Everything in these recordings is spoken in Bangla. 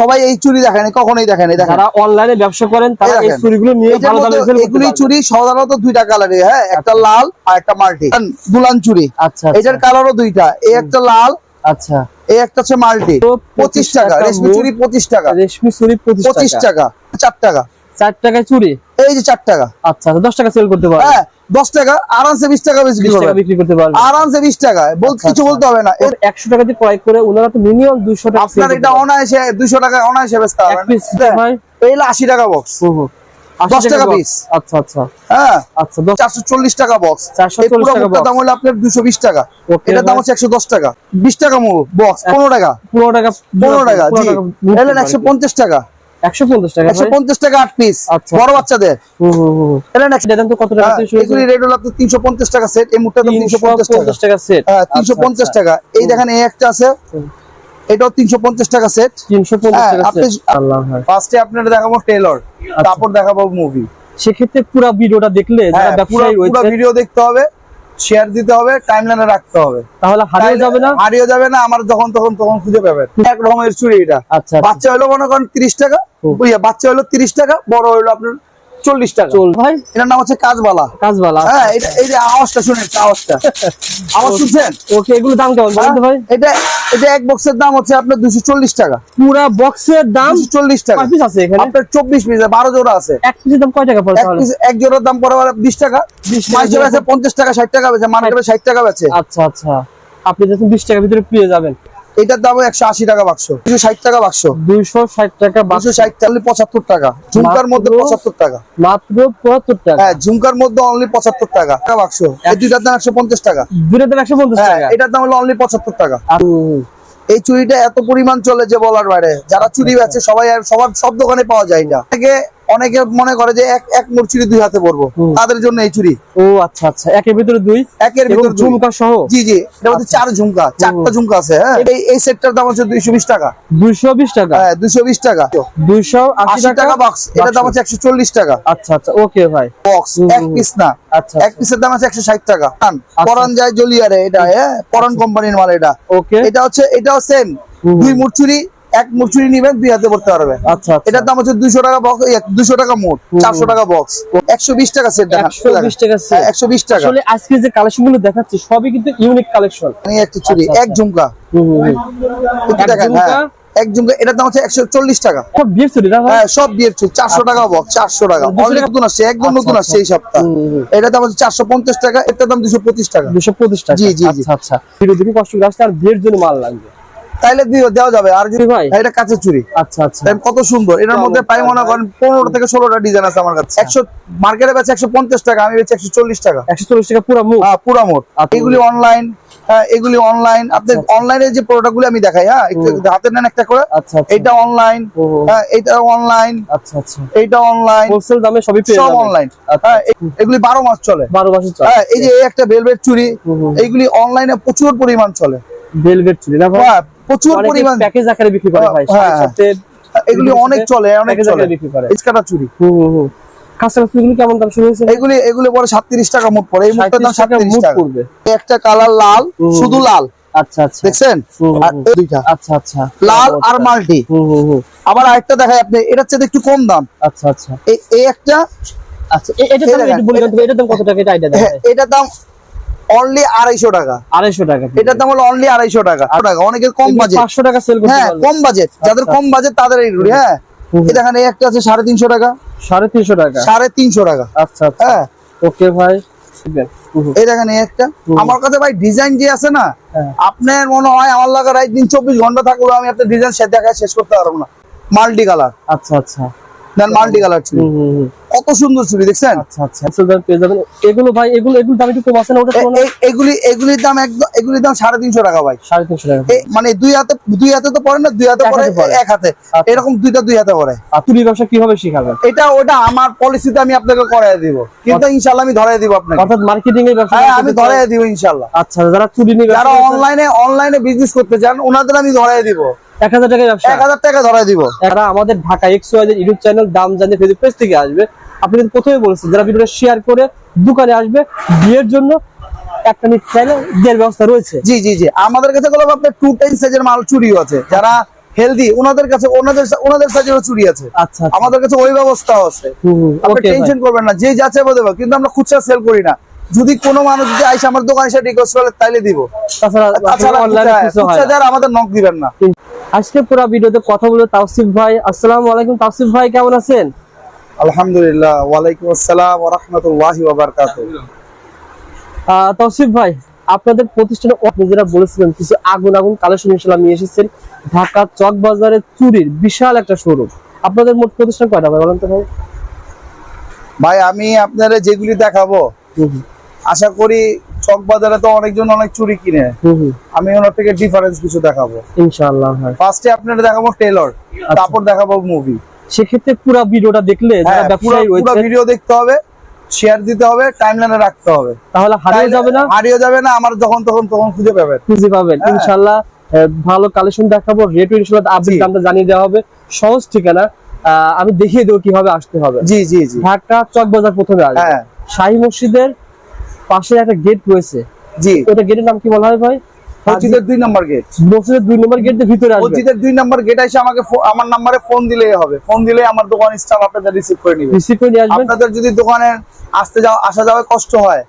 সবাই এই চুরি দেখেনি কখনোই দেখেনি দেখেন। যারা অনলাইনে ব্যবসা করেন তারা এই চুরিগুলো নিয়ে ভালো দামে করতে এগুলি চুরি সাধারণত দুইটা কালারে হ্যাঁ একটা লাল আর একটা মাল্টি। দুলান চুরি। আচ্ছা এটার কালারও দুইটা এই একটা লাল আচ্ছা। এই একটা হচ্ছে মাল্টি। তো পঁচিশ টাকা টাকা রেশমি চুরি পঁচিশ টাকা। রেশমি চুরি পঁচিশ পঁচিশ টাকা। টাকা চার টাকা। চার টাকায় চুরি? এই যে চার টাকা। আচ্ছা দশ টাকা সেল করতে পারবেন। হ্যাঁ দশ টাকা আরামসে বিশ টাকা বিক্রি করতে পারবেন। আরামসে বিশ টাকা। বল আচ্ছা, কিছু। বলতে হবে না। একশো টাকা দিয়ে ক্রয় করে ওনারা তো মিনিমাম দুইশো টাকা আপনার এটা অনায়াসে দুইশো টাকা অনায়াসে বেচতে আশি টাকা বক্স দশ টাকা piece। আচ্ছা আচ্ছা। হ্যাঁ। আচ্ছা চারশো চল্লিশ টাকা বক্স 440 টাকা দাম হলো আপনার দুশো বিশ টাকা। এটার দাম হচ্ছে একশো দশ টাকা। বিশ টাকা বক্স পনেরো টাকা। পনেরো টাকা পনেরো টাকা জি। একশো পঞ্চাশ টাকা। একশো পঞ্চাশ টাকা একশো ভাই? পঞ্চাশ টাকা আট পিস আচ্ছা। বড় বাচ্চাদের। দাম তো কত টাকা থেকে শুরু এগুলি রেট হলো আপনার তিনশো পঞ্চাশ টাকা সেট এই টাকা। সেট হ্যাঁ পঞ্চাশ টাকা। এই দেখেন এই একটা আছে। এটাও টাকা সেট হ্যাঁ, টাকা আল্লাহ। ফার্স্টে দেখাবো টেলর আচ্ছা। তারপর দেখাবো মুভি সেক্ষেত্রে পুরো ভিডিওটা দেখলে যারা হ্যাঁ পুরো পুরো ভিডিও দেখতে হবে শেয়ার দিতে হবে টাইমলাইনে রাখতে হবে। তাহলে হারিয়ে যাবে না? হারিয়ে যাবে না আমার যখন তখন তখন খুঁজে পাবেন। এক রকমের চুরি এটা। আচ্ছা আচ্ছা। বাচ্চা হলো মনে করেন তিরিশ টাকা হুম। ইয়ে, বাচ্চা হলো তিরিশ টাকা বড় হলো আপনার চল্লিশ টাকা। ভাই? এটার নাম হচ্ছে কাজবালা। কাজবালা। হ্যাঁ এটা এই যে আওয়াজটা শুনেন আওয়াজটা। আওয়াজ শুনছেন? ওকে এগুলো দাম কেমন ভাই? এটা এটা এক বক্সের দাম হচ্ছে আপনার দুশো চল্লিশ টাকা। পুরা বক্সের দাম চল্লিশ টাকা। পিস আছে এখানে? আপনার চব্বিশ পিস বারো জোড়া আছে। এক পিসের দাম কয় টাকা পড়ে এক জোড়ার দাম পড়ে বিশ টাকা। 20 টাকা জোড়া আছে পঞ্চাশ টাকা ষাট টাকা বেছে মার্কেটে ষাট টাকা বেছে আচ্ছা আচ্ছা। আপনি যখন বিশ টাকার ভিতরে পেয়ে যাবেন এটার দাম একশো আশি টাকা বাক্স। দুশো ষাট টাকা বাক্স। দুইশো ষাট টাকা দুশো ষাট টাকা পঁচাত্তর টাকা। ঝুমকার মধ্যে পঁচাত্তর টাকা। মাত্র পঁচাত্তর টাকা। হ্যাঁ ঝুমকার মধ্যে অনলি পঁচাত্তর টাকা। টাকা বাক্স। দুইটার দাম একশো পঞ্চাশ টাকা। দুটোর দাম একশো পঞ্চাশ হ্যাঁ টাকা। এটার দাম হলো অনলি পঁচাত্তর টাকা। আর- এই চুরিটা এত পরিমাণ চলে যে বলার বাইরে। যারা চুরি বেচে সবাই আর সবার সব দোকানে পাওয়া যায় না অনেকে অনেকে মনে করে যে এক এক মোট চুরি দুই হাতে পরবো তাদের জন্য এই চুরি। ও আচ্ছা আচ্ছা। একের ভিতরে দুই? একের ভিতরে ঝুমকা সহ? জি জি। এটা হচ্ছে চার ঝুমকা চারটা ঝুমকা আছে হ্যাঁ? এই সেটটার দাম হচ্ছে দুইশো বিশ টাকা। দুইশো বিশ টাকা? হ্যাঁ দুইশো বিশ টাকা। দুইশো আশি আশি টাকা বক্স এটার দাম হচ্ছে একশো চল্লিশ টাকা। আচ্ছা আচ্ছা। ওকে ভাই। বক্স এক পিস না। আচ্ছা এক পিসের দাম আছে একশো ষাট টাকা। পরান যায় জলিয়ারে এটা হ্যাঁ? পরান কোম্পানির মাল এটা। ওকে। এটা হচ্ছে এটাও সেম। দুই মুরচুরি এক মুরচুরি নিবেন দুই হাতে পড়তে পারবে। আচ্ছা আচ্ছা। এটার দাম হচ্ছে দুইশো টাকা বক্স দুইশো টাকা মোট চারশো টাকা বক্স একশো বিশ টাকা সেট দেখা একশো বিশ টাকা একশো বিশ টাকা। আজকে যে কালেকশনগুলো দেখাচ্ছি সবই কিন্তু ইউনিক কালেকশন একটা চুরি আচ্ছা, এক আচ্ছা। ঝুমকা। এক? হ্যাঁ। এটার দাম হচ্ছে একশো চল্লিশ টাকা। সব বিয়ের চুরি হ্যাঁ সব বিয়ের চুরি চারশো টাকা বক্স চারশো টাকা। অনেক নতুন আসছে একদম আচ্ছা, নতুন আচ্ছা। আসছে এই সপ্তাহ। হুম, হুম, হুম। এটার দাম হচ্ছে চারশো পঞ্চাশ টাকা এটার দাম দুশো পঁচিশ টাকা। দুশো পঁচিশ টাকা। জি, জি। আচ্ছা আচ্ছা। আর বিয়ের জন্য মাল লাগবে। তাইলে দিও দেওয়া যাবে। আর যদি ভাই? এটা কাছে চুরি। আচ্ছা আচ্ছা। কত সুন্দর। এটার মধ্যে প্রায় মনে করেন পনেরো থেকে ষোলোটা ডিজাইন আছে আমার কাছে। একশো মার্কেটে বেচে একশো পঞ্চাশ টাকা আমি বেচে একশো চল্লিশ টাকা। একশো চল্লিশ টাকা পুরো হ্যাঁ পুরা মোট আচ্ছা। এগুলি অনলাইন হ্যাঁ এগুলি অনলাইন আপনি অনলাইনে যে প্রোডাক্টগুলো আমি দেখাই হ্যাঁ হাতে নেন একটা করে। আচ্ছা আচ্ছা। এটা অনলাইন। হ্যাঁ এটা অনলাইন আচ্ছা আচ্ছা। এইটা অনলাইন হোলসেল দামে সবই সব অনলাইন আচ্ছা, হ্যাঁ এগুলি বারো মাস চলে। বারো মাসের চলে। হ্যাঁ এই যে এই একটা ভেলভেট চুরি। এইগুলি অনলাইনে প্রচুর পরিমাণ চলে। ভেলভেট চুরি না হ্যাঁ প্রচুর পরিমাণ প্যাকেজ আকারে বিক্রি করে হ্যাঁ, সাথে সাথে এগুলি অনেক চলে অনেক চলে। বিক্রি করে। ইস্কাটা চুরি। হুম হুম হুম কেমন দাম শুরু হয়েছে? এগুলি এগুলি পরে সাতত্রিশ টাকা মোট পড়ে। এই মুখটার দাম 37 টাকা সাতত্রিশ মুঠ টাকা। পড়বে। একটা কালার লাল শুধু লাল। আচ্ছা আচ্ছা। দেখছেন? আর দুইটা। আচ্ছা আচ্ছা। লাল আর মাল্টি। হুম হুম হুম আবার আরেকটা দেখাই আপনি এটার চেয়ে একটু কম দাম। আচ্ছা আচ্ছা। এই একটা আচ্ছা দাম কত টাকা এটা আইডিয়া দেন হ্যাঁ, এটার দাম অনলি আড়াইশো টাকা। আড়াইশো টাকা এটার দাম হলো অনলি আড়াইশো টাকা। টাকা অনেকের কম বাজেট পাঁচশো টাকা সেল হ্যাঁ কম বাজেট যাদের আচ্ছা। কম বাজেট তাদের এইগুলি হ্যাঁ। দেখেন এই একটা আছে সাড়ে তিনশো টাকা। সাড়ে তিনশো টাকা? সাড়ে তিনশো টাকা। আচ্ছা আচ্ছা। হ্যাঁ। ওকে ভাই। এই দেখেন এই একটা। আমার কাছে ভাই ডিজাইন যে আছে না হ্যাঁ। আপনার মনে হয় আমার লাগা রাত দিন চব্বিশ ঘণ্টা থাকলেও আমি আপনার ডিজাইন সে শেষ করতে পারব না। Multi colour. আচ্ছা আচ্ছা। দেন মাল্টি কালার চুড়ি। কত সুন্দর চুড়ি দেখছেন? আচ্ছা আচ্ছা পেয়ে যাবেন। এগুলো ভাই এগুলো এগুলো দাম একটু কম আছে না? ওটা এগুলি এগুলির দাম একদম এগুলির দাম সাড়ে তিনশো টাকা ভাই। সাড়ে তিনশো টাকা। মানে দুই হাতে দুই হাতে তো পড়ে না দুই হাতে পড়ে এক হাতে। আচ্ছা। এরকম দুইটা দুই হাতে পড়ে আর তুলি ব্যবসা কীভাবে শিখাবেন? এটা ওটা আমার পলিসিতে আমি আপনাকে করাই দিব। কিন্তু ইনশাল্লাহ আমি ধরাই দিব আপনাকে। অর্থাৎ মার্কেটিং এর ব্যবসা হ্যাঁ আমি? ধরাই দিব ইনশাল্লাহ আচ্ছা যারা চুরি নিয়ে যারা অনলাইনে অনলাইনে বিজনেস করতে চান ওনাদের আমি ধরাই দিব। এক হাজার টাকায় ব্যবসা। এক হাজার টাকা ধরাই দিব। যারা আমাদের Dhaka X Y YouTube channel দাম জানিয়ে ফেসবুক পেজ থেকে আসবে। আপনি কিন্তু প্রথমে বলেছেন যারা ভিডিওটা শেয়ার করে দোকানে আসবে বিয়ের জন্য একটা চাইলে ব্যবস্থা রয়েছে। জি জি জি। আমাদের কাছে গুলো আপনার টু টেন সাইজের মাল চুরিও আছে। যারা হেলদি ওনাদের কাছে ওনাদের ওনাদের সাইজেরও চুরি আছে। আচ্ছা আচ্ছা। আমাদের কাছে ওই ব্যবস্থাও আছে। আপনি টেনশন করবেন না। যে যাচ্ছে দেবো কিন্তু আমরা খুচরা সেল করি না। যদি কোনো মানুষ যদি আইসে আমার দোকানে এসে রিকোয়েস্ট করে তাইলে দিব। তাছাড়া আমাদের নক দিবেন না। আজকে পুরো ভিডিওতে কথা বলব তাওসিফ ভাই। আসসালামু আলাইকুম তাওসিফ ভাই কেমন আছেন? আলহামদুলিল্লাহ ওয়ালাইকুম আসসালাম ওয়া রাহমাতুল্লাহি ওয়া বারাকাতুহু তৌসিফ ভাই আপনাদের প্রতিষ্ঠানে আপনি যেটা বলেছিলেন কিছু আগুন আগুন কালেকশন ইনশাল্লাহ নিয়ে এসেছেন। ঢাকা চক বাজারে চুরির বিশাল একটা শোরুম আপনাদের মোট প্রতিষ্ঠান কয়টা ভাই বলেন তো ভাই? ভাই আমি আপনারা যেগুলি দেখাবো আশা করি চক বাজারে তো অনেকজন অনেক চুরি কিনে। আমি ওনার থেকে ডিফারেন্স কিছু দেখাবো। ইনশাআল্লাহ ফার্স্টে আপনারা দেখাবো টেলর আচ্ছা। তারপর দেখাবো মুভি সেক্ষেত্রে পুরো ভিডিওটা দেখলে যারা হ্যাঁ ব্যবসায়ী পুরো ভিডিও দেখতে হবে শেয়ার দিতে হবে টাইমলাইনে রাখতে হবে। তাহলে হারিয়ে যাবে না? হারিয়ে যাবে না আমার যখন তখন তখন খুঁজে পাবেন। খুঁজে পাবেন। হ্যাঁ। ইনশাআল্লাহ ভালো কালেকশন দেখাবো রেট ইনশাআল্লাহ আপডেট। দামটা জানিয়ে দেওয়া হবে। সহজ ঠিকানা আমি দেখিয়ে দেবো কীভাবে আসতে হবে। জি জি জি। ঢাকা চক বাজার প্রথমে আসবে। হ্যাঁ। শাহী মসজিদের পাশে একটা গেট রয়েছে। জি। ওটা গেটের নাম কি বলা হয় ভাই? মসজিদের দুই নম্বর গেট মসজিদের দুই নম্বর গেট ভিতরে আসবে। মসজিদের দুই নম্বর গেট এসে আমাকে আমার নাম্বারে ফোন দিলেই হবে। ফোন দিলে আমার দোকান স্টাফ আপনাদের রিসিভ করে নিবে। রিসিভ করে নিয়ে আপনাদের যদি দোকানে আসতে যাওয়া আসা যাওয়া কষ্ট হয়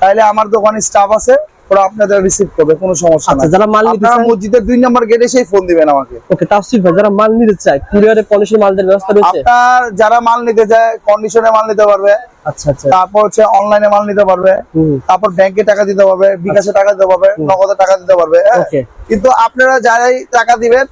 তাহলে আমার দোকানে স্টাফ আছে। ওরা আপনাদের রিসিভ করবে কোনো সমস্যা আচ্ছা নাই। যারা মাল নিতে চায় মসজিদের দুই নাম্বার গেটে সেই ফোন দিবেন আমাকে। ওকে তাফসীর ভাই যারা মাল নিতে চায় কুরিয়ারে পলিশের মাল দেওয়ার ব্যবস্থা রয়েছে? আপনার যারা মাল নিতে চায় কন্ডিশনে মাল নিতে পারবে। আচ্ছা আচ্ছা। তারপর হচ্ছে অনলাইনে মাল নিতে পারবে। তারপর ব্যাংকে টাকা দিতে পারবে বিকাশে টাকা দিতে পারবে নগদে টাকা দিতে পারবে হ্যাঁ? কিন্তু আপনারা যারাই টাকা দিবেন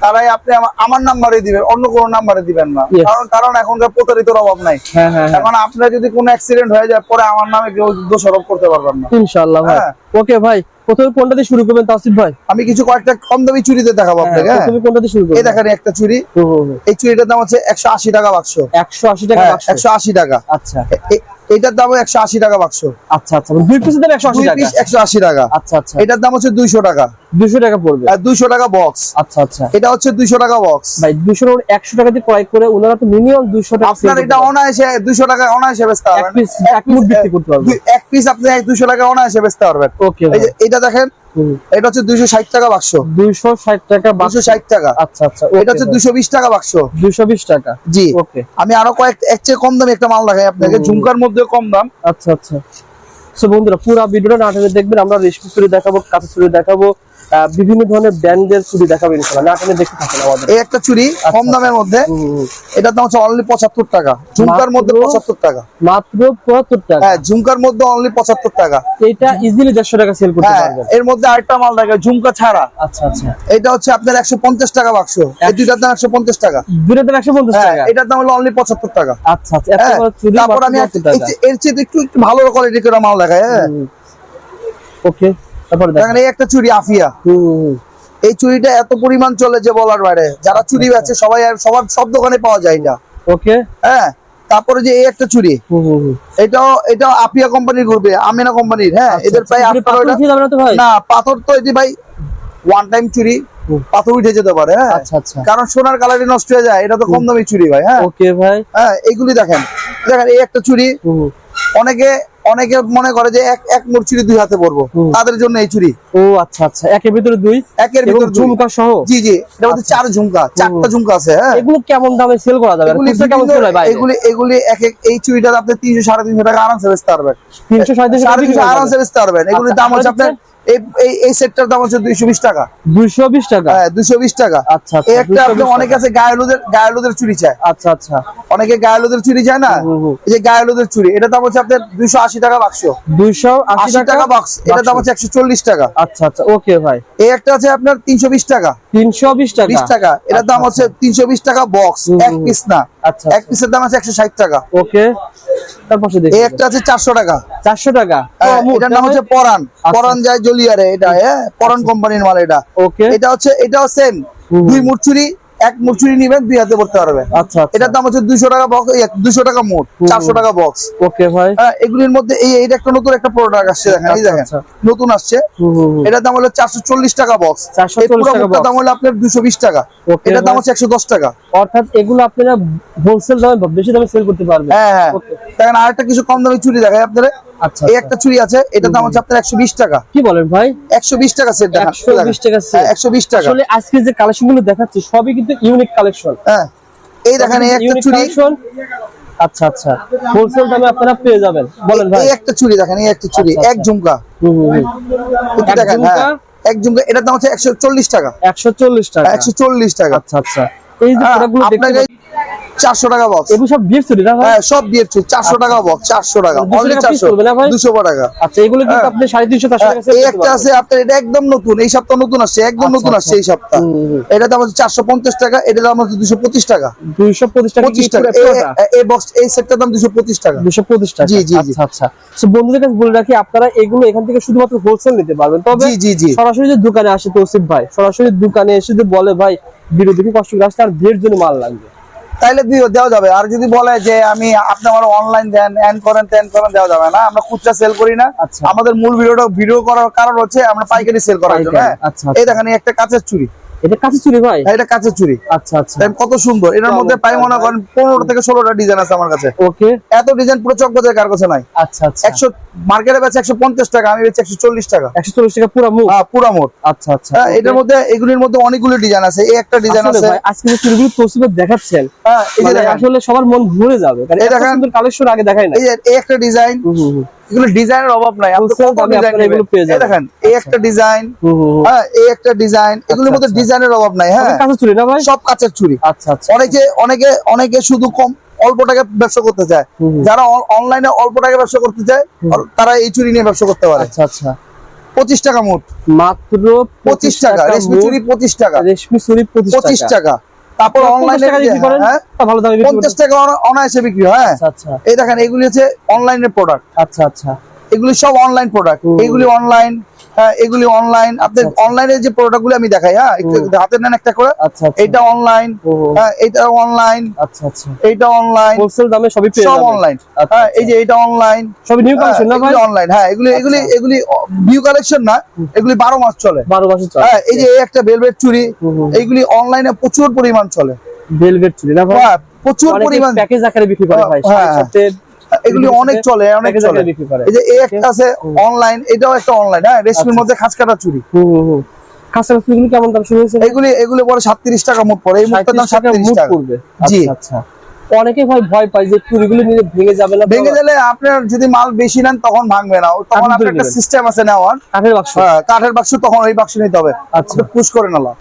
তারাই আপনি আমার- নাম্বারে দিবেন অন্য কোনো নাম্বারে দিবেন না. কারণ কারণ এখনকার প্রতারিতর অভাব নাই। হ্যাঁ হ্যাঁ হ্যাঁ। এখন আপনার যদি কোনো অ্যাক্সিডেন্ট হয়ে যায় পরে আমার নামে কেউ দোষারোপ করতে পারবেন না। ইনশাআল্লাহ ভাই। হ্যাঁ। ওকে ভাই প্রথমে কোনটা দিয়ে শুরু করবেন তাসিফ ভাই? আমি কিছু কয়েকটা কম দামি চুরিতে দেখাবো আপনাকে হ্যাঁ। প্রথমে কোনটা দিয়ে শুরু এই করবেন দেখেন একটা চুরি হুম, হুম, হুম। এই চুরিটার দাম হচ্ছে একশো আশি টাকা বাক্স। 180 টাকা বাক্স। একশো আশি টাকা। আচ্ছা। এটার দাম একশো আশি টাকা বাক্স। আচ্ছা আচ্ছা মানে দুই পিসের দাম 180 দুই টাকা? একশো আশি টাকা। আচ্ছা আচ্ছা। এটার দাম হচ্ছে দুইশো টাকা। 200 টাকা পড়বে? আর দুইশো টাকা বক্স আচ্ছা আচ্ছা। এটা হচ্ছে দুইশো টাকা বক্স ভাই 200 টাকা 100 টাকা দিয়ে ক্রয় করে ওনারা তো মিনিমাম 200 টাকা আপনার এটা অনায়াসে দুইশো টাকা অনায়াসে বেচতে এক পারবেন পিস এক বিক্রি করতে পারবে। এক পিস আপনি দুইশো টাকা অনায়াসে বেচতে পারবেন ওকে এটা দেখেন এটা হচ্ছে দুইশো ষাট টাকা বাক্স। 260 টাকা বাক্স। ষাট টাকা। আচ্ছা আচ্ছা এটা হচ্ছে দুইশো বিশ টাকা বাক্স। 220 টাকা। জি। ওকে। আমি আরও কয়েক এক চেয়ে কম দামে একটা মাল দেখাই আপনাকে। ঝুমকার মধ্যে কম দাম। আচ্ছা আচ্ছা। সো বন্ধুরা পুরো ভিডিওটা নাটকে দেখবেন আমরা রেশমি চুরি দেখাবো কাঁচা চুরি দেখাবো বিভিন্ন ধরনের ব্র্যান্ডের চুরি দেখাবো ইনশাআল্লাহ। না টেনে দেখতে থাকেন আমাদের। এই একটা চুরি কম দামের মধ্যে। এটার দাম হচ্ছে অনলি পঁচাত্তর টাকা। ঝুমকার মধ্যে মাত্র? পঁচাত্তর টাকা। মাত্র 75 টাকা। হ্যাঁ ঝুমকার মধ্যে অনলি পঁচাত্তর টাকা। এটা ইজিলি 150 টাকা সেল করতে হ্যাঁ পারবেন। এর মধ্যে আরেকটা মাল দেখা ঝুমকা ছাড়া। আচ্ছা আচ্ছা। এটা হচ্ছে আপনার একশো পঞ্চাশ টাকা বাক্স। এই দুইটার দাম একশো পঞ্চাশ টাকা। দুটো দাম 150 হ্যাঁ টাকা? এটার দাম হলো অনলি পঁচাত্তর টাকা। আচ্ছা আচ্ছা। এত হ্যাঁ, বড় চুরি তারপর আমি 75 এর চেয়ে একটু একটু ভালো কোয়ালিটি করে মাল দেখায় হ্যাঁ। ওকে তারপরে দেখেন এই একটা চুরি আফিয়া। এই চুরিটা এত পরিমাণ চলে যে বলার বাইরে। যারা চুরি বেচে সবাই সবার সব দোকানে পাওয়া যায় এটা। ওকে। হ্যাঁ তারপরে যে এই একটা চুরি। এটাও এটাও আপিয়া কোম্পানির গ্রুপে আমিনা কোম্পানির। হ্যাঁ এদের প্রায় পাথর নয়টা- উঠিয়ে যাবে না তো পাথর তো এটি ভাই ওয়ান টাইম চুরি পাথর উঠে যেতে পারে হ্যাঁ। আচ্ছা আচ্ছা। কারণ সোনার কালারই নষ্ট হয়ে যায় এটা তো কম দামি চুরি ভাই হ্যাঁ। ওকে ভাই। হ্যাঁ এগুলি দেখেন। দেখেন এই একটা চুরি। অনেকে অনেকে মনে করে যে এক এক মোট চুরি দুই হাতে পরবো তাদের জন্য এই চুরি। ও আচ্ছা আচ্ছা। একের ভিতরে দুই একের ভিতরে ঝুমকা সহ? জি জি। এটা হচ্ছে চার ঝুমকা চারটা ঝুমকা আছে হ্যাঁ। এগুলো কেমন দামে সেল করা যাবে? এগুলো কেমন সেল হয় ভাই এগুলি এগুলি এক এক এই চুরিটা আপনি তিনশো সাড়ে তিনশো টাকা আরামসে বেচতে পারবেন। 300 350 টাকা আরামসে বেচতে পারবেন। এগুলির আচ্ছা, দাম হচ্ছে আপনার এই এই সেটটার দাম হচ্ছে দুইশো বিশ টাকা। দুইশো বিশ টাকা? হ্যাঁ দুইশো বিশ টাকা। আচ্ছা আচ্ছা একটা আপনি অনেক আছে গায়েলুদের গায়েলুদের চুরি চায়। আচ্ছা আচ্ছা। অনেকে গায়েলুদের চুরি চায় না। এই যে গায়েলুদের চুরি এটা দাম হচ্ছে আপনার দুইশো আশি টাকা বাক্স। দুইশো আশি টাকা বক্স এটা দাম হচ্ছে একশো চল্লিশ টাকা। আচ্ছা আচ্ছা ওকে ভাই। এই একটা আছে আপনার তিনশো বিশ টাকা। তিনশো বিশ টাকা? বিশ টাকা। এটার দাম হচ্ছে তিনশো বিশ টাকা বক্স এক পিস না। আচ্ছা। এক পিসের দাম আছে একশো ষাট টাকা। ওকে। তারপর এই একটা আছে টাকা। চারশো টাকা? হ্যাঁ, এটার নাম হচ্ছে পরান আচ্ছা। পরান যায় জলিয়ারে এটা হ্যাঁ? পরান কোম্পানির মাল এটা। ওকে এটা হচ্ছে এটাও সেম। দুই মুরচুরি এক মুরচুরি নিবেন দুই হাতে পড়তে পারবে আচ্ছা আচ্ছা। এটার দাম হচ্ছে দুইশো টাকা বক্স দুশো টাকা মোট চারশো টাকা বক্স ওকে ভাই। হ্যাঁ এগুলির মধ্যে এই এটা একটা নতুন একটা প্রোডাক্ট আসছে দেখেন এই আচ্ছা, দেখেন আচ্ছা। নতুন আসছে। এটার দাম হলো চারশো চল্লিশ টাকা বক্স 440 দাম হলো আপনার দুশো বিশ টাকা। এটার দাম হচ্ছে একশো দশ টাকা। অর্থাৎ এগুলো আপনারা হোলসেল দামে বেশি দামে সেল করতে পারবেন। হ্যাঁ হ্যাঁ. দেখেন আরেকটা কিছু কম দামে চুরি দেখায় আপনারা এই আচ্ছা। একটা চুড়ি আছে এটার দাম হচ্ছে আপনার একশো বিশ টাকা। কি বলেন ভাই? একশো বিশ টাকা সেট দেখা একশো বিশ টাকা set। একশো বিশ টাকা। আসলে আজকে যে কালেকশনগুলো দেখাচ্ছি সবই কিন্তু ইউনিক কালেকশন। হ্যাঁ এই দেখেন এই একটা চুড়ি। আচ্ছা আচ্ছা। হোলসেল দামে আপনারা পেয়ে যাবেন। বলেন ভাই। এই একটা চুড়ি দেখেন এই একটা চুড়ি আচ্ছা, এক আচ্ছা। ঝুমকা। এক দেখেন হ্যাঁ এক ঝুমকা এটার দাম হচ্ছে একশো চল্লিশ টাকা। একশো চল্লিশ টাকা। একশো চল্লিশ টাকা। আচ্ছা আচ্ছা। এই যে হ্যাঁ, প্রোডাক্টগুলো দেখতে আপনাকে চারশো টাকা বক্স এগুলো সব বিয়ের চুরি না হ্যাঁ সব বিয়ের চারশো টাকা বক্স চারশো টাকা। দুশো অনলি টাকা চারশো? দুশো আচ্ছা এগুলো কিন্তু হ্যাঁ। আপনি সাড়ে তিনশো চারশো হ্যাঁ, একটা আছে আপনার এটা একদম নতুন এই সপ্তাহ নতুন আসছে একদম আচ্ছা, নতুন আচ্ছা। আসছে এই সপ্তাহ। এটা দাম হচ্ছে চারশো পঞ্চাশ টাকা এটা দাম হচ্ছে দুশো পঁচিশ টাকা। দুইশো পঁচিশ টাকা পঁচিশ টাকা। এই- বক্স এই সেটটার দাম দুশো পঁচিশ টাকা। দুশো পঁচিশ টাকা? জি, জি। আচ্ছা আচ্ছা। বন্ধুদের কাছে বলে রাখি আপনারা এগুলো এখান থেকে শুধুমাত্র হোলসেল নিতে পারবেন। তবে জি জি সরাসরি যে দোকানে আসে তৌসিফ ভাই সরাসরি দোকানে এসে যে বলে ভাই দেখে কষ্ট করে আসতে আর বিয়ের জন্য মাল লাগবে। তাইলে দিও দেওয়া যাবে। আর যদি বলে যে আমি আপনি আমার অনলাইন দেন এন করেন তেন করেন দেওয়া যাবে না। আমরা খুচরা সেল করি না। আচ্ছা। আমাদের মূল ভিডিওটা ভিডিও করার কারণ হচ্ছে আমরা পাইকারি সেল করার জন্য হ্যাঁ? আচ্ছা, এই আচ্ছা। দেখেন একটা কাঁচের চুড়ি। এটা কাছে চুরি ভাই? হ্যাঁ, এটা কাঁচের চুড়ি আচ্ছা আচ্ছা। কত সুন্দর। এটার মধ্যে প্রায় মনে করেন পনেরো থেকে ষোলোটা ডিজাইন আছে আমার কাছে। ওকে। এত ডিজাইন পুরো কার কাছে নাই। আচ্ছা আচ্ছা। একশো মার্কেটে একশো পঞ্চাশ টাকা আমি বেচি একশো চল্লিশ টাকা। একশো চল্লিশ টাকা পুরো হ্যাঁ মোট আচ্ছা আচ্ছা। হ্যাঁ এটার মধ্যে এগুলির মধ্যে অনেকগুলো ডিজাইন আছে। এই একটা ডিজাইন আছে। আজকে যে চুরিগুলো তৌসিফে দেখাচ্ছেন হ্যাঁ মানে আসলে সবার মন ভরে যাবে। কারণ। সুন্দর কালেকশন আগে দেখাই না এই একটা ডিজাইন এগুলো ডিজাইনের অভাব নাই। আপনি Wholesale কত ডিজাইন এগুলো পেয়ে যাবেন। দেখেন এই একটা ডিজাইন হ্যাঁ এই একটা ডিজাইন এগুলোর মধ্যে আচ্ছা। ডিজাইনের অভাব নাই হ্যাঁ। চুরি না ভাই? সব কাঁচের চুরি। আচ্ছা আচ্ছা। অনেকে অনেকে অনেকে শুধু কম অল্প টাকা ব্যবসা করতে চায়। যারা অনলাইনে অল্প টাকা ব্যবসা করতে চায় তারা এই চুরি নিয়ে ব্যবসা করতে পারে। আচ্ছা আচ্ছা। পঁচিশ টাকা মোট। মাত্র পঁচিশ টাকা রেশমি চুরি পঁচিশ টাকা। রেশমি চুরি পঁচিশ টাকা। তারপর অনলাইনে হ্যাঁ? ভালো দামে বিক্রি পঞ্চাশ করেন। টাকা অনায়াসে বিক্রি হয় হ্যাঁ? আচ্ছা আচ্ছা। এই দেখেন এগুলি হচ্ছে অনলাইনের প্রোডাক্ট আচ্ছা আচ্ছা। এগুলি সব অনলাইন প্রোডাক্ট। এগুলি অনলাইন হ্যাঁ এগুলি অনলাইন আপনি আচ্ছা, আচ্ছা। অনলাইনে যে প্রোডাক্টগুলো আমি দেখাই হ্যাঁ একটু হাতে নেন একটা করে। আচ্ছা আচ্ছা। এটা অনলাইন হ্যাঁ এটা অনলাইন আচ্ছা আচ্ছা। এইটা অনলাইন হোলসেল দামে সবই পেয়ে সব অনলাইন আচ্ছা, হ্যাঁ আচ্ছা। এই যে এটা অনলাইন সবই নিউ কালেকশন না ভাই? অনলাইন হ্যাঁ এগুলি এগুলি আচ্ছা। এগুলি নিউ কালেকশন না এগুলি বারো মাস চলে। বারো মাসে চলে। হ্যাঁ এই যে এই একটা ভেলভেট হুম। এইগুলি অনলাইনে প্রচুর পরিমাণ চলে। ভেলভেট চুরি না ভাই? হ্যাঁ প্রচুর পরিমাণ প্যাকেজ আকারে বিক্রি করে ভাই হ্যাঁ, সাথে এগুলি অনেক চলে অনেক চলে। এই যে এই একটা আছে অনলাইন এটাও একটা অনলাইন হ্যাঁ? রেশমির আচ্ছা। মধ্যে খাঁচ কাটা হুম হুম কাঁচা চুরিগুলো কেমন দাম শুরু হয়েছে? এগুলি এগুলি পরে সাতত্রিশ টাকা মোট পড়ে। এই দাম 37 টাকা সাতত্রিশ টাকা। পড়বে। জি। আচ্ছা। আচ্ছা অনেকে ভাই ভয় পায় যে চুরিগুলো নিয়ে ভেঙে যাবে না ভেঙে গেলে আপনার যদি মাল বেশি নেন তখন ভাঙবে না। তখন আপনার একটা সিস্টেম আছে নেওয়ার। কাঠের বাক্স। হ্যাঁ, কাঠের বাক্স তখন ওই বাক্স নিতে হবে। আচ্ছা। পুশ করে নিলাম।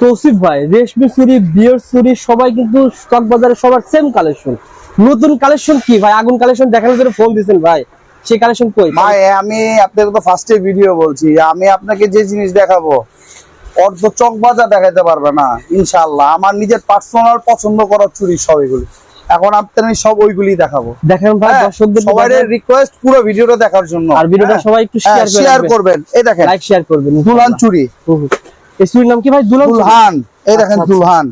তৌসিফ ভাই রেশমি চুরি বিয়ার চুরি সবাই কিন্তু স্টক বাজারে সবার সেম কালেকশন নতুন কালেকশন কি ভাই? আগুন কালেকশন দেখানোর জন্য ফোন দিয়েছেন ভাই। সেই কালেকশন কই? ভাই আমি আপনাকে তো ফার্স্টে ভিডিও বলছি। আমি আপনাকে যে জিনিস দেখাবো অর্ধ চক বাজার দেখাতে পারবে না ইনশাআল্লাহ। আমার নিজের পার্সোনাল পছন্দ করার চুরি সব এগুলি। এখন আপনার আমি সব ওইগুলি দেখাবো। দেখেন ভাই দর্শকদের সবাই রিকোয়েস্ট পুরো ভিডিওটা দেখার জন্য। আর ভিডিওটা সবাই একটু শেয়ার করে শেয়ার করবেন। এই দেখেন। লাইক শেয়ার করবেন। দুলহান চুরি। এই চুরির নাম কি ভাই? দুলহান চুরি? দুলহান। এই দেখেন আচ্ছা, আচ্ছা। দুলহান।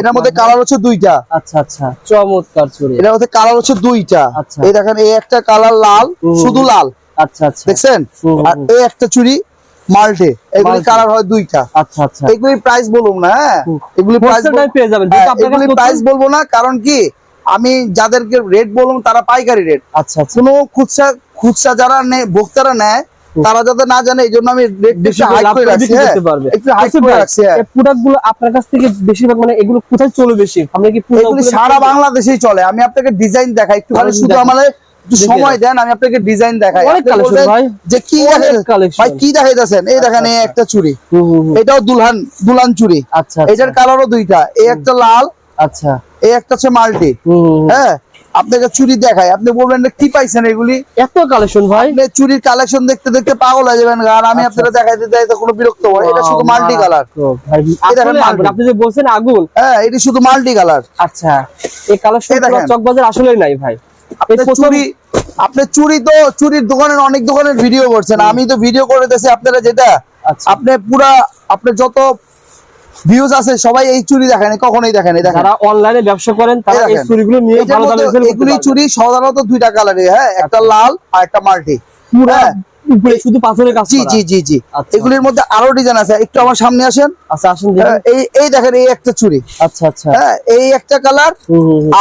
এটার মধ্যে কালার হচ্ছে দুইটা। আচ্ছা আচ্ছা চমৎকার চুরি এটার মধ্যে কালার হচ্ছে দুইটা। আচ্ছা। এই দেখেন এই একটা কালার লাল শুধু লাল। আচ্ছা আচ্ছা। দেখছেন? আর এই একটা চুরি মাল্টে। এগুলি কালার হয় দুইটা। আচ্ছা আচ্ছা। এগুলি প্রাইস বলুন না হ্যাঁ? এগুলি প্রাইস হোলসেল টাইম পেয়ে যাবেন। এগুলি প্রাইস বলব না কারণ কি? আমি যাদেরকে রেট বললাম তারা পাইকারি রেট আচ্ছা আচ্ছা। কোনো খুচরা খুচরা যারা নেয় ভোক্তারা নেয় তারা যাতে না জানে এই জন্য আমি একটু বিক্রি হ্যাঁ। একটু হ্যাঁ। এই গুলো আপনার কাছ থেকে বেশিরভাগ মানে এগুলো কোথায় চলে বেশি? আমরা কি সারা বাংলাদেশেই চলে। আমি আপনাকে ডিজাইন দেখাই। একটু শুধু। আমাদের একটু সময় দেন আমি আপনাকে ডিজাইন দেখাই। যে কি। ভাই কি দেখাইতেছেন? এই দেখেন এই একটা চুড়ি। হুম, হুম, হুম। এটাও দুলহান দুলহান চুড়ি। আচ্ছা এটার কালারও দুইটা। এই একটা লাল আচ্ছা। এই একটা হচ্ছে মাল্টি। হ্যাঁ। আপনাকে চুরি দেখাই আপনি বলবেন কি পাইছেন এগুলি? এত কালেকশন ভাই। চুরির কালেকশন দেখতে দেখতে পাগল হয়ে যাবেন আর আমি আচ্ছা। আপনারা দেখাইতে যাই তো কোনো বিরক্ত হয় এটা শুধু মাল্টি কালার আসলে আপনি যে বলছেন আগুন। হ্যাঁ এটি শুধু মাল্টি কালার আচ্ছা এই কালেকশন এই দেখেন। চক বাজার আসলেই নাই ভাই। আপনি চুরি আপনি চুরি তো চুরির দোকানের অনেক দোকানের ভিডিও করছেন। আমি তো ভিডিও করে দিয়েছি আপনারা যেটা আচ্ছা। আপনি পুরা আপনি যত ভিউজ আছে সবাই এই চুরি দেখেন কখনোই দেখেন যারা অনলাইনে ব্যবসা করেন তারা এই এই চুরিগুলো নিয়ে ভালো দামে মধ্যে এগুলি চুরি সাধারণত দুইটা কালারে হ্যাঁ একটা লাল আর একটা মাল্টি। পুরা হ্যাঁ। উপরে শুধু পাথরের কাজ জি জি জি জি। আচ্ছা। এগুলির মধ্যে আরও ডিজাইন আছে একটু আমার সামনে আসেন। আচ্ছা আসুন হ্যাঁ, এই এই দেখেন এই একটা চুড়ি আচ্ছা আচ্ছা। হ্যাঁ এই একটা কালার।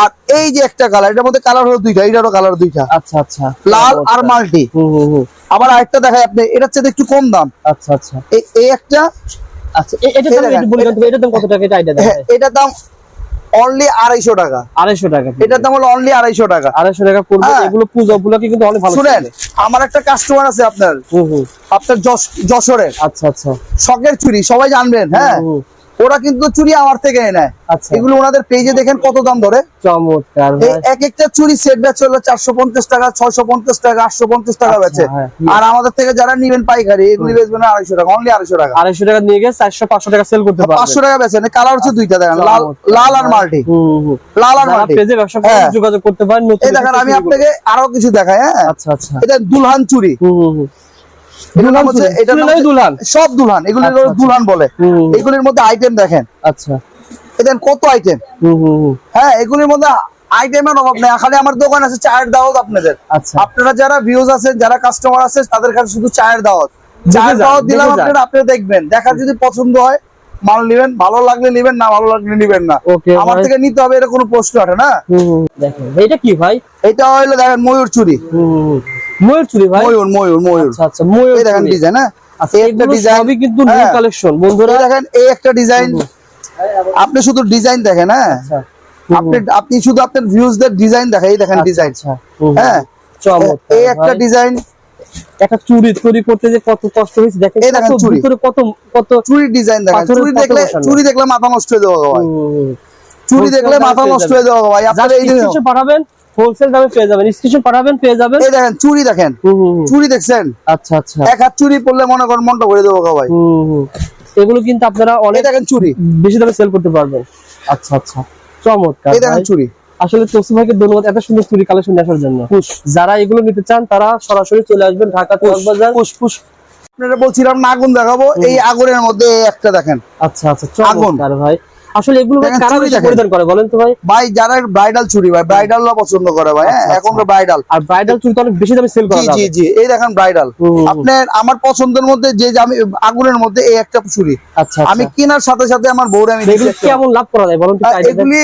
আর এই যে একটা কালার এটার মধ্যে কালার হলো দুইটা এটারও কালার দুইটা। আচ্ছা আচ্ছা। লাল আর মাল্টি। আবার আরেকটা দেখাই আপনি এটার চেয়ে একটু কম দাম। আচ্ছা আচ্ছা। এই একটা আচ্ছা এ- দাম একটু বলে দেন তো, দাম কত টাকা? এটা আইডিয়া হ্যাঁ, দাম অনলি আড়াইশো টাকা। আড়াইশো টাকা এটার দাম হলো অনলি আড়াইশো টাকা। আড়াইশো টাকা পড়বে হ্যাঁ। এগুলো পূজা উপলক্ষে কিন্তু অনেক ভালো শুনেন আমার একটা কাস্টমার আছে আপনার। আপনার যশ- যশোরের। আচ্ছা আচ্ছা। শখের চুরি সবাই জানবেন হ্যাঁ। ওরা কিন্তু চুরি আমার থেকে নেয়। আচ্ছা। এগুলো ওনাদের পেজে দেখেন কত দাম ধরে। চমৎকার এক একটা চুরি সেট বেচে হলো চারশো পঞ্চাশ টাকা ছয়শো পঞ্চাশ টাকা আটশো পঞ্চাশ টাকা আচ্ছা, বেচে। হ্যাঁ, আর আমাদের থেকে যারা নিবেন পাইকারি এগুলি বেচবেন আড়াইশো টাকা অনলি আড়াইশো টাকা। আড়াইশো টাকা নিয়ে গিয়ে চারশো পাঁচশো টাকা সেল করতে পাঁচশো টাকা বেচেন কালার হচ্ছে দুইটা দেখেন লাল লাল আর মাল্টি। লাল আর মাল্টি। পেজে ব্যবসা হ্যাঁ। যোগাযোগ করতে পারেন এই দেখেন আমি আপনাকে আরও কিছু দেখাই হ্যাঁ। আচ্ছা আচ্ছা। এটা দুলহান চুরি। দুলহান? সব দুলহান এগুলি আচ্ছা, আচ্ছা। দুলহান বলে। এগুলির মধ্যে আইটেম দেখেন। আচ্ছা। কত আইটেম হ্যাঁ এগুলির মধ্যে আইটেমের অভাব নাই। খালি আমার দোকান আছে চায়ের দাওয়াত আপনাদের। আচ্ছা। আপনারা যারা ভিউজ আছেন যারা কাস্টমার আছে তাদের কাছে শুধু চায়ের দাওয়াত। চায়ের দাওয়াত দিলাম আপনারা দেখবেন। দেখার যদি পছন্দ হয় মাল নিবেন ভালো লাগলে নিবেন না ভালো লাগলে নিবেন না। আমার থেকে নিতে হবে এটা কোনো প্রশ্ন আছে না। দেখেন এটা কি ভাই? এটা হইল দেখেন ময়ূর চুরি। ময়ূর চুরি ভাই? ময়ূর ময়ূর ময়ূর। আচ্ছা আচ্ছা ময়ূর এই দেখেন ডিজাইন হ্যাঁ? আচ্ছা একটা ডিজাইন সবই কিন্তু নিউ হ্যাঁ। কালেকশন বন্ধুরা। এই দেখেন এই একটা ডিজাইন আপনি শুধু ডিজাইন দেখেন হ্যাঁ? আপনি আপনি শুধু আপনার ভিউজদের ডিজাইন দেখেন এই দেখেন ডিজাইন আচ্ছা। হ্যাঁ? এই একটা ডিজাইন একটা চুরি তৈরি করতে যে কত কষ্ট হয়েছে দেখেন এই দেখেন চুড়ি। ভিতরে কত কত চুরি ডিজাইন দেখেন চুরি দেখলে। চুরি দেখলে মাথা নষ্ট হয়ে যাবে ভাই। চুরি দেখলে মাথা নষ্ট হয়ে যাবে ভাই আপনার এই দিনে পাঠাবেন হোলসেল দামে পেয়ে যাবেন স্ক্রিনশট পাঠাবেন পেয়ে যাবেন এই দেখেন চুরি দেখেন। চুরি দেখছেন আচ্ছা আচ্ছা এক হাত চুরি পড়লে মনে করেন মনটা ভরে দেবো ভাই। এগুলো কিন্তু আপনারা অনেক দেখেন চুরি বেশি দামে সেল করতে পারবেন আচ্ছা আচ্ছা চমৎকার এই দেখেন। চুরি আসলে তসি ভাইকে ধন্যবাদ এত সুন্দর চুরি কালেকশন দেখার জন্য। যারা এগুলো নিতে চান তারা সরাসরি চলে আসবেন ঢাকা চকবাজার পুষ পুষ আপনারা বলছিলাম না আগুন দেখাবো এই আগুনের মধ্যে একটা দেখেন। আচ্ছা আচ্ছা চমৎকার ভাই। আসলে এগুলো ভাই কারা বেশি পরিধান করে বলেন তো ভাই? ভাই যারা ব্রাইডাল ভাই ব্রাইডাল পছন্দ করে ভাই হ্যাঁ আচ্ছা, এখন আচ্ছা। ব্রাইডাল আর ব্রাইডাল তো অনেক বেশি দামে সেল করা জি জি জি এই দেখেন ব্রাইডাল। আপনার আমার পছন্দের মধ্যে যে যে আমি আগুনের মধ্যে এই একটা চুরি। আচ্ছা আমি কেনার সাথে সাথে আমার বউরে আমি। কেমন লাভ করা যায় বলুন তো। এগুলি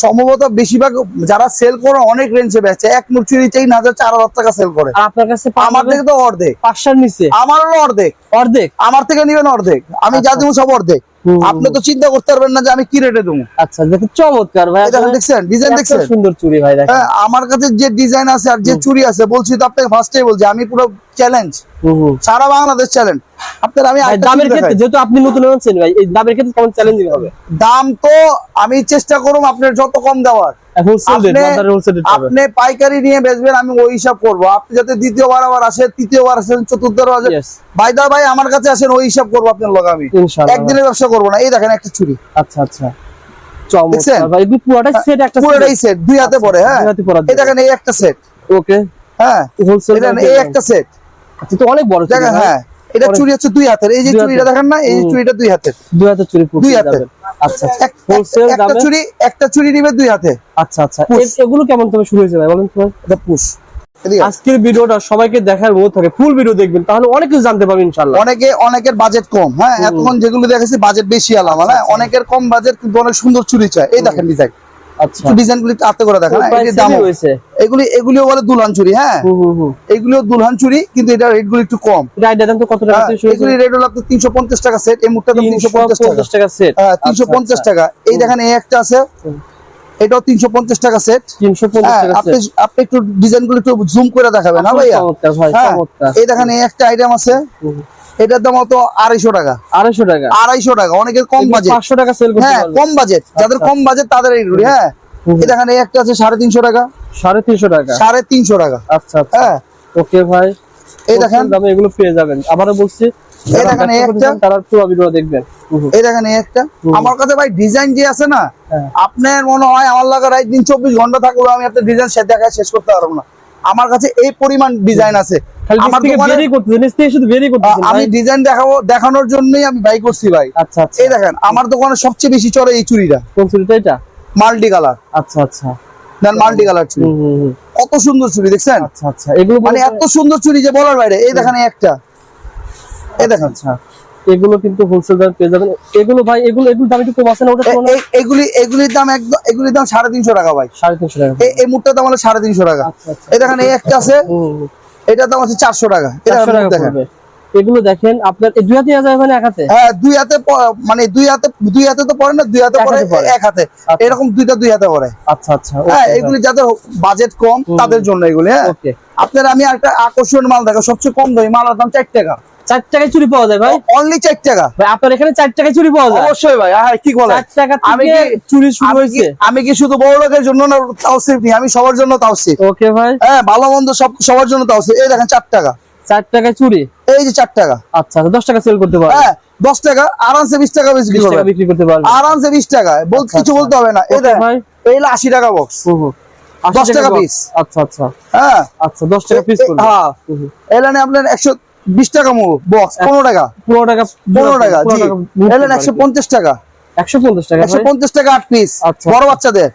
সম্ভবত বেশিরভাগ যারা সেল করে অনেক রেঞ্জে বেচে। এক মুঠ চুরি তিন হাজার চার হাজার টাকা সেল করে। আপনার কাছে আমার থেকে তো অর্ধেক। পাঁচশোর নিচে? আমার হলো অর্ধেক। অর্ধেক? আমার থেকে নিবেন অর্ধেক। আমি যা দেবো সব অর্ধেক। আপনি তো চিন্তা করতে পারবেন না যে আমি কি রেটে দেবো। আচ্ছা দেখুন চমৎকার ভাই। দেখেন দেখছেন? ডিজাইন দেখছেন? সুন্দর চুরি ভাই দেখেন। হ্যাঁ আমার কাছে যে ডিজাইন আছে আর যে চুরি আছে বলছি তো আপনাকে ফার্স্টেই বলছি আমি পুরো চ্যালেঞ্জ। সারা বাংলাদেশ চ্যালেঞ্জ আপনার আমি দামের ক্ষেত্রে যেহেতু আপনি নতুন আছেন ভাই এই দামের ক্ষেত্রে কেমন চ্যালেঞ্জিং হবে। দাম তো আমি চেষ্টা করব আপনার যত কম দেওয়ার। আপনি- পাইকারি নিয়ে বেচবেন আমি ওই হিসাব করব। আপনি যাতে দ্বিতীয়বার আবার আসেন তৃতীয়বার আসেন চতুর্থবার আসেন ভাইদা ভাই আমার কাছে আসেন ওই হিসাব করব আপনার লগে আমি। একদিনের ব্যবসা করব না এই দেখেন একটা চুরি আচ্ছা আচ্ছা। একটা দুই হাতে পরে হ্যাঁ। এই দেখেন এই একটা সেট ওকে হ্যাঁ। এই একটা সেট আচ্ছা অনেক বড়। হ্যাঁ। এটা চুরি হচ্ছে দুই হাতের। এই যে চুরিটা হাতের। দেখেন না এই। চুরিটা দুই হাতের। দুই হাতে চুরি দুই পেয়ে হাতে। আচ্ছা আচ্ছা। হোলসেল একটা চুরি একটা চুরি নিবে দুই হাতে। আচ্ছা আচ্ছা। এগুলো কেমন তবে শুরু হয়েছে ভাই বলেন তো এটা পুশ। আজকের ভিডিওটা সবাইকে দেখার থাকে। ফুল ভিডিও দেখবেন তাহলে অনেক কিছু জানতে পারবেন ইনশাআল্লাহ। অনেকে অনেকের বাজেট কম হ্যাঁ? এতক্ষণ যেগুলো দেখেছি বাজেট বেশি আলাম। হ্যাঁ? অনেকের কম বাজেট কিন্তু অনেক সুন্দর চুরি চায় এই দেখেন ডিজাইন ডিজাইন গুলি হাতে করে দেখেন হ্যাঁ, দাম এগুলি এগুলিও বলে দুলহান চুরি হ্যাঁ? হুম হুম হুম। এগুলিও দুলহান চুরি কিন্তু এটা রেট গুলি একটু কম। এটা তো কত টাকা হ্যাঁ, এগুলি রেট হলো আপনার তিনশো পঞ্চাশ টাকা সেট এই মুহূর্তে তিনশো পঞ্চাশ টাকা। সেট হ্যাঁ তিনশো পঞ্চাশ টাকা। এই দেখেন এই একটা আছে। এটাও তিনশো পঞ্চাশ টাকা সেট 350 হ্যাঁ আপনি আপনি একটু ডিজাইনগুলো একটু জুম করে দেখাবেন না ভাইয়া? হ্যাঁ। এই দেখেন এই একটা আইটেম আছে। এটার দাম হতো আড়াইশো টাকা। 250 টাকা। আড়াইশো টাকা। অনেকের কম বাজেট। 500 টাকা সেল হ্যাঁ কম বাজেট। যাদের কম বাজেট তাদের এইগুলি হ্যাঁ। দেখেন এই একটা আছে সাড়ে তিনশো টাকা। 350 টাকা। সাড়ে তিনশো টাকা। আচ্ছা আচ্ছা। হ্যাঁ। ওকে ভাই। এই দেখেন। দামে এগুলো পেয়ে যাবেন। আবারও বলছি যারা দেখেন, এই একটা। তারা পুরো ভিডিও দেখবেন। এই দেখেন এই একটা। আমার কাছে ভাই ডিজাইন যে আছে না হ্যাঁ। আপনার মনে হয় আমার লাগা রাত দিন চব্বিশ ঘণ্টা থাকলেও আমি আপনার ডিজাইন সে দেখায় শেষ করতে পারব না। আমার কাছে এই পরিমাণ ডিজাইন আছে। আমি ডিজাইন দেখাবো দেখানোর জন্যই আমি বাই করছি ভাই। আচ্ছা আচ্ছা। এই দেখেন আমার দোকানে সবচেয়ে বেশি চড়ে এই চুড়িটা। কোন চুরিটা এটা? Multi colour. আচ্ছা আচ্ছা। Multi colour. কত সুন্দর চুড়ি দেখছেন? আচ্ছা আচ্ছা। এগুলো মানে এত সুন্দর চুড়ি যে বলার বাইরে এই দেখেন একটা। এই দেখেন। আচ্ছা। এগুলো কিন্তু হোলসেল দামে পেয়ে যাবেন। এগুলো ভাই এগুলো এগুলো দাম একটু কম আছে না? ওটা এগুলি এগুলির দাম একদম এগুলির দাম সাড়ে তিনশো টাকা ভাই। সাড়ে তিনশো টাকা। এই মুটটার দাম হলো সাড়ে তিনশো টাকা। আচ্ছা আচ্ছা এই দেখেন এই একটা আছে। এটার দাম হচ্ছে চারশো টাকা। চারশো দেখেন টাকা দেখেন। এগুলো দেখেন আপনার এই দুই হাতে যায় মানে এক হাতে? হ্যাঁ দুই হাতে মানে দুই হাতে দুই হাতে তো পড়ে না দুই হাতে পড়ে এক হাতে। আচ্ছা। এরকম দুইটা দুই হাতে পড়ে। আচ্ছা আচ্ছা হ্যাঁ এগুলি যাদের বাজেট কম তাদের জন্য এগুলি হ্যাঁ। আপনার আমি একটা আকর্ষণ মাল দেখো সবচেয়ে কম দামি মালের দাম চার টাকা। চার টাকায় চুরি পাওয়া যায় ভাই। অনলি চার টাকা। ভাই আপনার এখানে চার টাকায় চুরি পাওয়া যায়। অবশ্যই ভাই হ্যাঁ ঠিক বলে চার টাকা আমি চুরি শুরু আমি হয়েছে। কি- আমি কি শুধু বড় লোকের জন্য না তাওসিফ নি আমি সবার জন্য তাওসিফ। ওকে ভাই। হ্যাঁ ভালো মন্দ সব সবার জন্য তাওসিফ। এই দেখেন চার টাকা। চার টাকায় চুরি? এই যে চার টাকা। আচ্ছা আচ্ছা, দশ টাকা সেল করতে হ্যাঁ দশ টাকা আরামসে বিশ টাকা বিক্রি করতে পারবেন। আরামসে বিশ টাকা। আচ্ছা, কিছু আচ্ছা। বলতে হবে না। এই ওকে দেখেন ভাই। এই আশি টাকা বক্স দশ টাকা piece। আচ্ছা আচ্ছা। হ্যাঁ। আচ্ছা দশ টাকা পিস হ্যাঁ। এলানে আপনার একশো বিশ টাকা মূল বক্স পনেরো টাকা। পনেরো টাকা পনেরো টাকা এলেন একশো পঞ্চাশ টাকা। একশো পঞ্চাশ টাকা একশো ভাই? পঞ্চাশ টাকা আট পিস আচ্ছা। বড় বাচ্চাদের।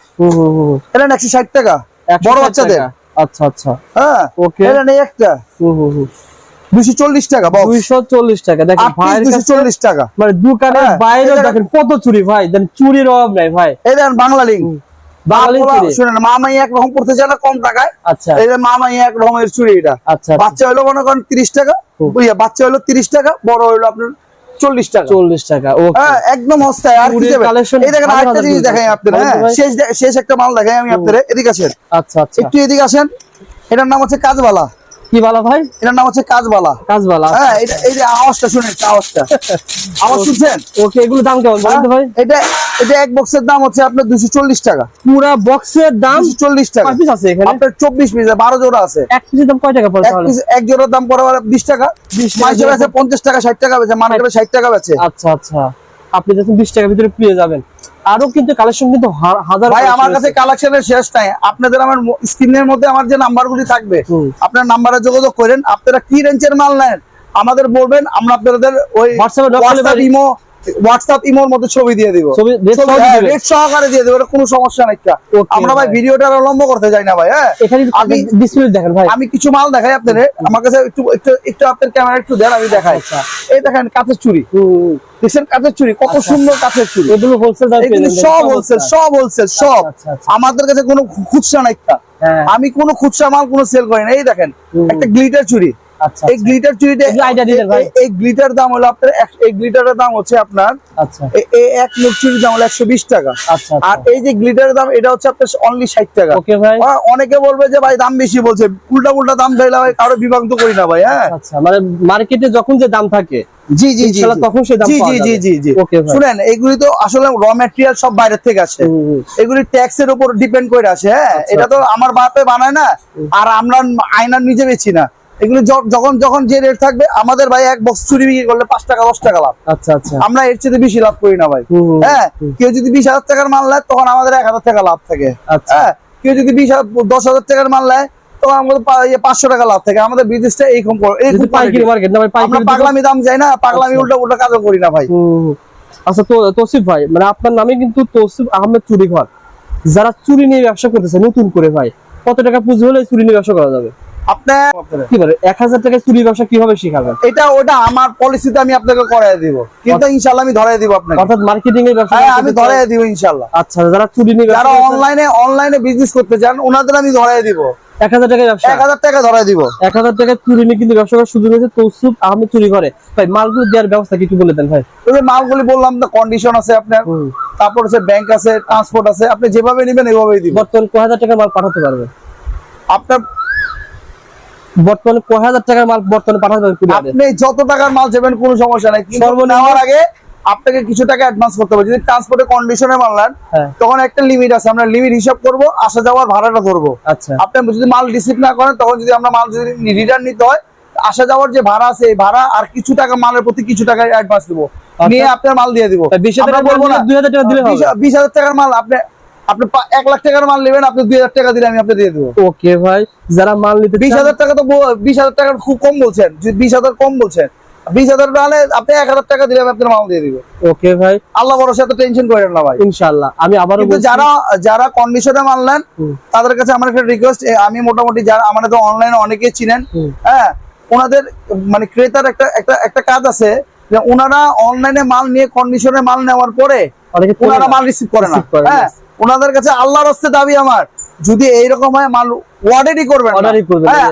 এলেন একশো ষাট টাকা বড় বাচ্চাদের। আচ্ছা আচ্ছা। হ্যাঁ ওকে। এলেন একটা। দুশো চল্লিশ টাকা বক্স দুইশো চল্লিশ টাকা। দেখেন পিস দুশো চল্লিশ টাকা। মানে দোকানের হ্যাঁ, বাইরে দেখেন কত চুরি ভাই দেন চুরির অভাব নাই ভাই। দেখেন বাংলা লিঙ্ক মামাই এক রকম পড়তে চায় না কম টাকায়। আচ্ছা। মামাই এক রকমের চুরি এটা। আচ্ছা আচ্ছা। বাচ্চা হলো মনে করেন তিরিশ টাকা। হুম। বাচ্চা হলো তিরিশ টাকা বড় হলো আপনার চল্লিশ টাকা। চল্লিশ টাকা হ্যাঁ একদম হস্তায় আর এই দেখেন আরেকটা জিনিস দেখাই। আপনার তো হ্যাঁ শেষ শেষ একটা মাল দেখাই আমি আপনার এদিকে আসেন। আচ্ছা আচ্ছা। একটু এদিকে আসেন। এটার নাম হচ্ছে কাজবালা। কি বলা ভাই? এটার নাম হচ্ছে কাজবালা। কাজবালা হ্যাঁ এটা এই যে আওয়াজটা শুনেন আওয়াজটা। আওয়াজ শুনছেন? ওকে এগুলো দাম কেমন? বলেন ভাই। এটা এটা এক বক্সের দাম হচ্ছে আপনার দুশো চল্লিশ টাকা। পুরা বক্সের দাম দুশো চল্লিশ টাকা। কয় পিস আছে এখানে? আপনার চব্বিশ পিস বারো জোড়া আছে। এক পিসের দাম কয় টাকা পড়ে এক তাহলে? এক জোড়ার দাম পড়ে বিশ টাকা। 20 টাকা। বেচে পঞ্চাশ টাকা ষাট টাকা বেচে মার্কেটে ষাট টাকা বেচে। আচ্ছা আচ্ছা। আপনি যখন বিশ টাকার ভিতরে পেয়ে যাবেন আরও কিন্তু কালেকশন কিন্তু হাজার ভাই আমার কাছে। কালেকশনের শেষ নাই আপনাদের আমার স্ক্রিনের মধ্যে আমার যে নাম্বারগুলি থাকবে। আপনার নাম্বারে যোগাযোগ করেন আপনারা কি রেঞ্জের মাল নেন আমাদের বলবেন আমরা আপনাদের ওই হোয়াটসঅ্যাপে? ইমো হোয়াটসঅ্যাপ ইমোর মধ্যে ছবি দিয়ে দিব। দিয়ে হ্যাঁ, সহকারে দিয়ে দেবো কোনো সমস্যা নাই। আমরা ভাই। ভিডিওটা লম্ব করতে যাই না ভাই হ্যাঁ? এখানে আমি- ডিসপ্লে দেখেন ভাই। আমি কিছু মাল দেখাই আপনাদের। আমার কাছে একটু একটু আপনার ক্যামেরা একটু দেন আমি দেখাই। আচ্ছা। এই দেখেন কাঁচের চুরি দেখছেন কাঁচের চুড়ি? কত আচ্ছা। সুন্দর কাঁচের চুরি এগুলো হোলসেল সব হোলসেল সব হোলসেল সব। আচ্ছা, আচ্ছা। আমাদের কাছে কোনো খুচরা নাই। হ্যাঁ। আমি কোনো খুচরা মাল কোনো সেল করি না। এই দেখেন একটা গ্লিটার চুড়ি। আচ্ছা এই গ্লিটার চুড়িটা এগুলো idea দিলেন ভাই। এই- এই গ্লিটার দাম হলো আপনার এই গ্লিটারের দাম হচ্ছে আপনার আচ্ছা। এই এক মুখ চুড়ির দাম হলো একশো বিশ টাকা। আচ্ছা আর এই যে গ্লিটারের দাম এটা হচ্ছে আপনার অনলি ষাট টাকা। ওকে ভাই। অনেকে বলবে যে ভাই দাম বেশি বলছে। উল্টা উল্টা দাম চাইলে ভাই কারও বিভক্ত করি না ভাই হ্যাঁ। আচ্ছা মানে মার্কেটে যখন যে দাম থাকে জি জি জি তখন দাম জি জি জি জি শুনেন এগুলি তো আসলে র ম্যাটেরিয়াল সব বাইরের থেকে আসে। হুম। এগুলি ট্যাক্স এর উপর ডিপেন্ড করে আসে হ্যাঁ। আচ্ছা, এটা তো আমার বাপে বানায় না আর আমরা আয়নার নিজে বেচি না। এগুলি যখন যখন যে রেট থাকবে আমাদের ভাই এক বক্স চুরি বিক্রি করলে পাঁচ টাকা দশ টাকা লাভ আচ্ছা আচ্ছা আমরা এর চেয়ে বেশি লাভ করি না ভাই হ্যাঁ কেউ যদি বিশ হাজার টাকার মাল নেয় তখন আমাদের এক হাজার টাকা লাভ থাকে আচ্ছা। হ্যাঁ কেউ যদি বিশ দশ হাজার টাকার মাল নেয় তখন আমাদের পাঁচশো টাকা লাভ থাকে আমাদের বিজনেসটা এইরকম করে- যদি এইরকম পাইকারি quality। মার্কেট না ভাই আমরা পাগলামি দাম যাই না পাগলামি। উল্টা উল্টা কাজও করি না ভাই হুম, হুম। আচ্ছা তো তৌসিফ ভাই মানে আপনার নামে কিন্তু তৌসিফ আহমেদ চুরি ঘর যারা চুরি নিয়ে ব্যবসা করতেছে নতুন করে ভাই কত টাকা পুঁজি হলে চুরি নিয়ে ব্যবসা করা যাবে আপনার কি বলে এক হাজার টাকায় চুরি ব্যবসা কীভাবে শিখাবেন? এটা ওটা আমার পলিসিতে আমি আপনাকে করাই দিব। কিন্তু ইনশাল্লাহ আমি ধরাই দিব আপনাকে। অর্থাৎ মার্কেটিং এর ব্যবসা হ্যাঁ আমি ধরাই দিব ইনশাল্লাহ আচ্ছা যারা চুরি নিয়ে যারা অনলাইনে অনলাইনে বিজনেস করতে চান ওনাদের আমি ধরাই দিব। এক হাজার টাকায় ব্যবসা? এক হাজার টাকা ধরাই দিব। এক হাজার টাকায় চুরি নিয়ে কিন্তু ব্যবসা করার সুযোগ রয়েছে। তৌসিফ আহমেদ চুরি করে। ভাই মালগুলো দেওয়ার ব্যবস্থা কি বলে দেন ভাই। মালগুলি বললাম তো কন্ডিশন আছে আপনার। তারপর হচ্ছে ব্যাংক আছে ট্রান্সপোর্ট আছে। আপনি যেভাবে নেবেন এইভাবেই দিব। বর্তমানে কয় হাজার টাকা মাল পাঠাতে পারবে? আপনার বর্তমানে কয় হাজার টাকার মাল বর্তমানে আপনি যত টাকার মাল যাবেন কোনো সমস্যা নাই সর্বনিম্ন- নেওয়ার আগে আপনাকে কিছু টাকা অ্যাডভান্স করতে হবে। যদি কন্ডিশনে মাল নেন হ্যাঁ। তখন একটা লিমিট আছে। আমরা লিমিট হিসাব করব আসা যাওয়ার ভাড়াটা ধরবো। আচ্ছা। আপনি যদি মাল রিসিভ না করেন তখন যদি আমরা মাল যদি রিটার্ন নিতে হয় আসা যাওয়ার যে ভাড়া আছে এই ভাড়া আর কিছু টাকা মালের প্রতি কিছু টাকা অ্যাডভান্স দিব। নিয়ে আপনার মাল দিয়ে দিব। হাজার টাকা দিলে বিশ হাজার টাকার মাল আপনি আপনি এক লাখ টাকার মাল নেবেন আপনি দুই হাজার টাকা দিলে আমি আপনাকে দিয়ে দেবো। ওকে ভাই যারা মাল নিতে বিশ হাজার টাকা তো বিশ হাজার টাকা খুব কম বলছেন। বিশ হাজার কম বলছেন বিশ হাজার টাকা আপনি এক হাজার টাকা দিলে আমি আপনার মাল দিয়ে দিবে। ওকে ভাই। আল্লাহ ভরসা তো টেনশন করেন না ভাই। ইনশাআল্লাহ আমি আবারও যারা যারা কন্ডিশনে মানলেন হুম। তাদের কাছে আমার একটা রিকোয়েস্ট আমি মোটামুটি যারা আমাদের তো অনলাইনে অনেকেই চিনেন হ্যাঁ ওনাদের মানে ক্রেতার একটা একটা একটা কাজ আছে যে ওনারা অনলাইনে মাল নিয়ে কন্ডিশনে মাল নেওয়ার পরে ওনারা মাল রিসিভ করে না, হ্যাঁ ওনাদের কাছে আল্লাহর হস্তে দাবি আমার। যদি এইরকম হয় মাল ওয়ার্ডেরই করবেন হ্যাঁ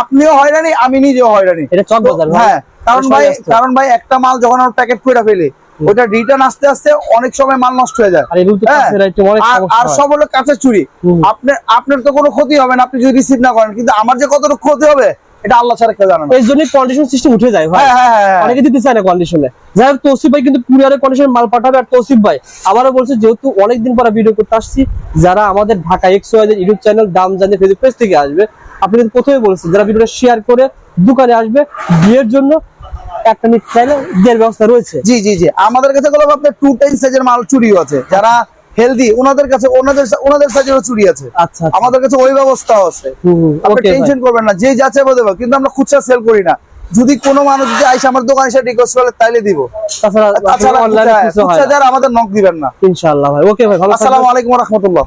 আপনিও হয়রানি আমি নিজেও হয়রানি। এটা চক বাজার হ্যাঁ কারণ ভাই কারণ ভাই একটা মাল যখন আমরা প্যাকেট করে ফেলি ওইটা রিটার্ন আসতে আসতে অনেক সময় মাল নষ্ট হয়ে যায়। আর হ্যাঁ। সব হলো কাঁচের চুরি। আপনার আপনার তো কোনো ক্ষতি হবে না আপনি যদি রিসিভ না করেন কিন্তু আমার যে কতটুকু ক্ষতি হবে এটা আল্লাহ ছাড়া কেউ জানে না। এই জন্যই কন্ডিশন সিস্টেম উঠে যায় ভাই। হ্যাঁ হ্যাঁ হ্যাঁ, অনেকে দিতে চায় না কন্ডিশনে যাই হোক তৌসিফ ভাই কিন্তু কুরিয়ারের কন্ডিশনে মাল পাঠাবে। আর তৌসিফ ভাই আবারও বলছে যেহেতু অনেকদিন পরে ভিডিও করতে আসছি যারা আমাদের ঢাকা এক্স ইউটিউব চ্যানেল দাম জানিয়ে ফেসবুক পেজ থেকে আসবে আপনি কিন্তু প্রথমে বলছেন যারা ভিডিওটা শেয়ার করে দোকানে আসবে বিয়ের জন্য একটা মিট চাইলে বিয়ের ব্যবস্থা রয়েছে। জি জি জি। আমাদের কাছে গুলো আপনার টু টেন সাইজের মাল চুরিও আছে। যারা হেলদি ওনাদের কাছে ওনাদের ওনাদের সাইজেরও চুরি আছে। আচ্ছা আমাদের কাছে ওই ব্যবস্থাও আছে। আপনি টেনশন করবেন না যে যাচ্ছে দেবো কিন্তু আমরা খুচরা সেল করি না। যদি কোনো মানুষ যদি আইসা আমার দোকানে এসে রিকোয়েস্ট করে তাইলে দিব। তাছাড়া আমাদের নক দিবেন না। ইনশাআল্লাহ ভাই। ওকে ভাই আসসালামু আলাইকুম রহমতুল্লাহ।